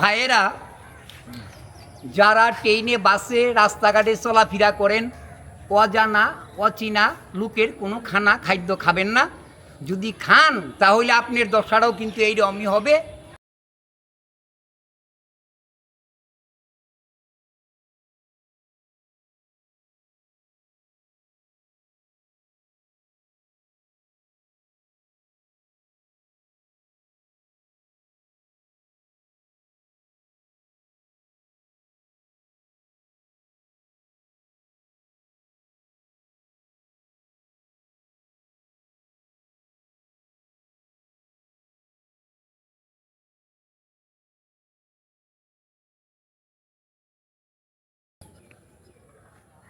ভাইয়েরা, যারা ট্রেনে, বাসে, রাস্তাঘাটে চলাফেরা করেন, অজানা, অচেনা লোকের কোনো খানা খাদ্য খাবেন না। যদি খান, তাহলে আপনার দশাটাও কিন্তু এই রমই হবে।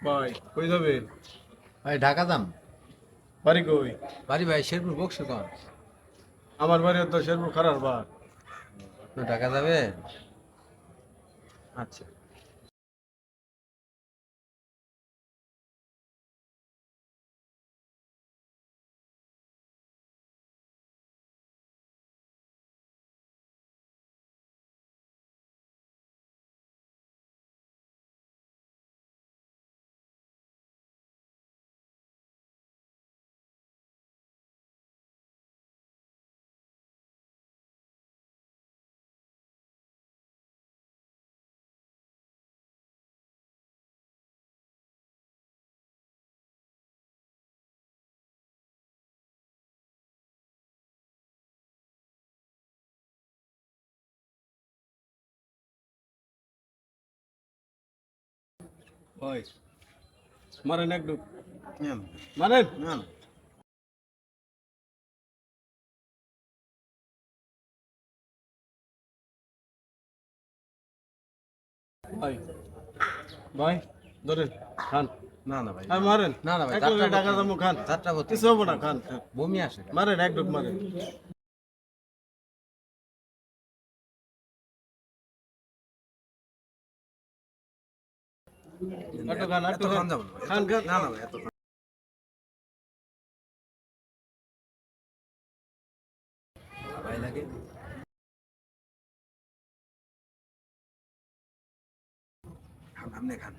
ভাই কই যাবেন ভাই ঢাকা যাম। বাড়ি কই? বাড়ি ভাই শেরপুর বক্সগঞ্জ। আমার বাড়ি তো শেরপুর খারাপ বা তো ঢাকা যাবে? আচ্ছা। ভাই মারেন একটু মারেন ভাই ভাই ধরেন খান না না ভাই মারেন না না ভাই টাকা দামো খান করতে কিছু হব না খান। বমি আসে মারেন একটু মারেন খান খান না ভাই, খান খান? না না এত লাগে? আপনি খান।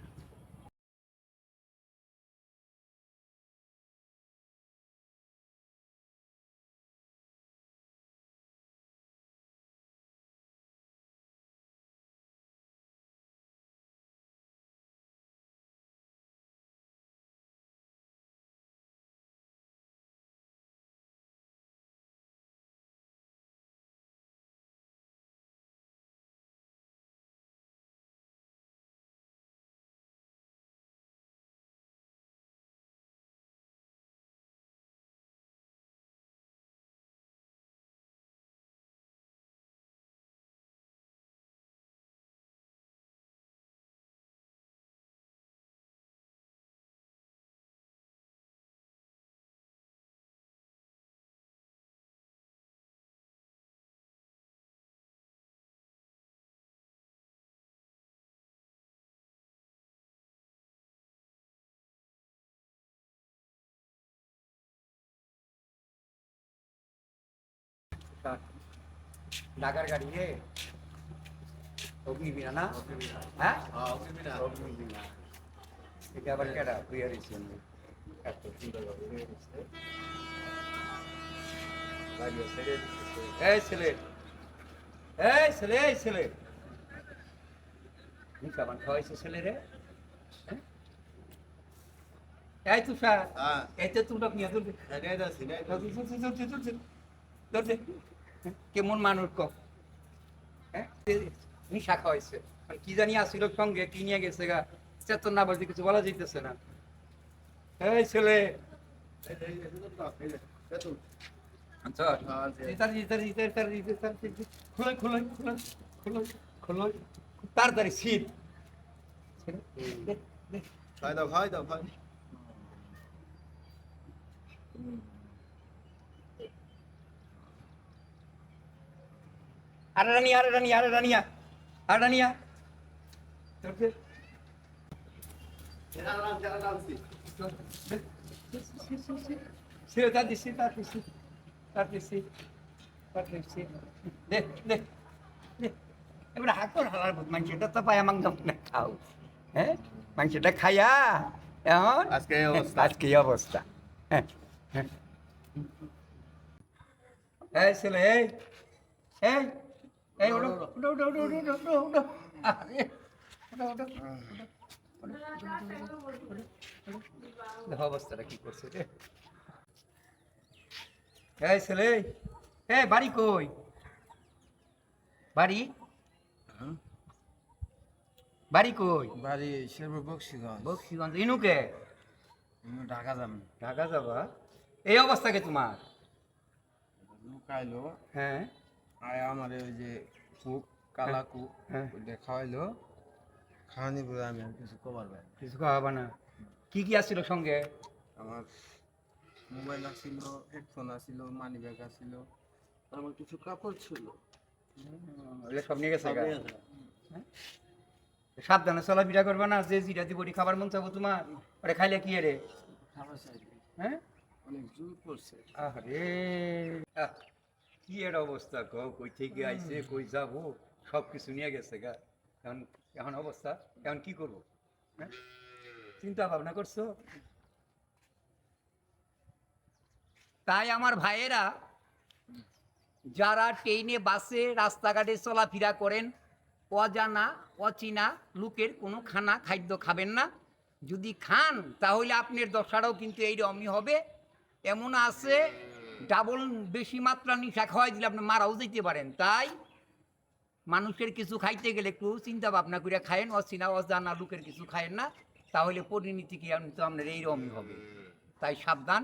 ঢাকার গাড়ি হে অগ্নিবীণা না? হ্যাঁ? অগ্নিবীণা এটা আবার সুন্দরভাবে প্রিয়া ঋষি। এই ছেলে। এই ছেলে এই ছেলে। কেমন খাওয়াইছে ছেলে রে? হ্যাঁ? এই তুষার। এই তো তুমি নিয়ে তুলবে কেমন মানুষ ক? হ্যাঁ? খাওয়াইছে। মানে কি জানি আসছিল সঙ্গে, কি নিয়ে গেছে গা? চেতন না বলতে কিছু বলা যাইতেছে না। এই ছেলে। তাড়াতাড়ি ইতার খুলে আরে রানিয়া আরে রানিয়া আরে রানিয়া আরে রানিয়া। এবার হাকর হালার মানুষটা তো পায় আমাকে খাও। হ্যাঁ? মানুষটা খাইয়া এখন আজকে অবস্থা। আজকে অবস্থা। হ্যাঁ হ্যাঁ। ছেলে এই। এই ওঠো ওঠো ওঠো ওঠো আরে, ওঠো ওঠো দেখো অবস্থাটা কি করছে রে। এই ছেলে এই বাড়ি কই? বাড়ি? বাড়ি কই? বাড়ি শেরপুর বক্সিগঞ্জ। বক্সিগঞ্জ ইনুকে? ঢাকা যাম ঢাকা যাবা? এই অবস্থা কে তোমার? লুকাইলো। হ্যাঁ। আর আমার ওই যে কুক কালা কুক হ্যাঁ। ওইটা খাওয়াইলো। খাওয়ানি পরে আমি আর কিছু কবার কিছু খাওয়াবা না। কি কি আসছিল সঙ্গে? আমার মোবাইল আসছিল হেডফোন আসছিল মানি ব্যাগ আসছিল আর আমার কিছু কাপড় ছিল। সব নিয়ে গেছে? হ্যাঁ? সাবধানে চলাফেরা করবা না যে জিরা দি বড়ি খাবার মন চাবো তোমার ওটা খাইলে কি রে হ্যাঁ? অনেক জোর আরে আহ, কি এর অবস্থা কও কই থেকে আইছে কই যাব সব কিছু নিয়ে গেছে গা। এখন এখন অবস্থা এখন কি করব? হ্যাঁ? চিন্তা ভাবনা করছ? তাই আমার ভাইয়েরা যারা ট্রেনে বাসে রাস্তাঘাটে চলাফেরা করেন অজানা অচেনা লোকের কোনো খানা খাদ্য খাবেন না। যদি খান তাহলে আপনার দশাটাও কিন্তু এইরকমই হবে। এমন আছে ডাবল বেশি মাত্রা নিশা খাওয়াই দিলে আপনি মারাও যেতে পারেন। তাই মানুষের কিছু খাইতে গেলে একটু চিন্তা ভাবনা করে খায়েন, অচিনা, অজানা লোকের কিছু খায়েন না, তাহলে পরিণতি কি আপনার এইরকমই হবে। তাই সাবধান,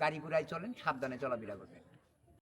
গাড়ি ঘোড়ায় চলেন, সাবধানে চলাফেরা করবেন।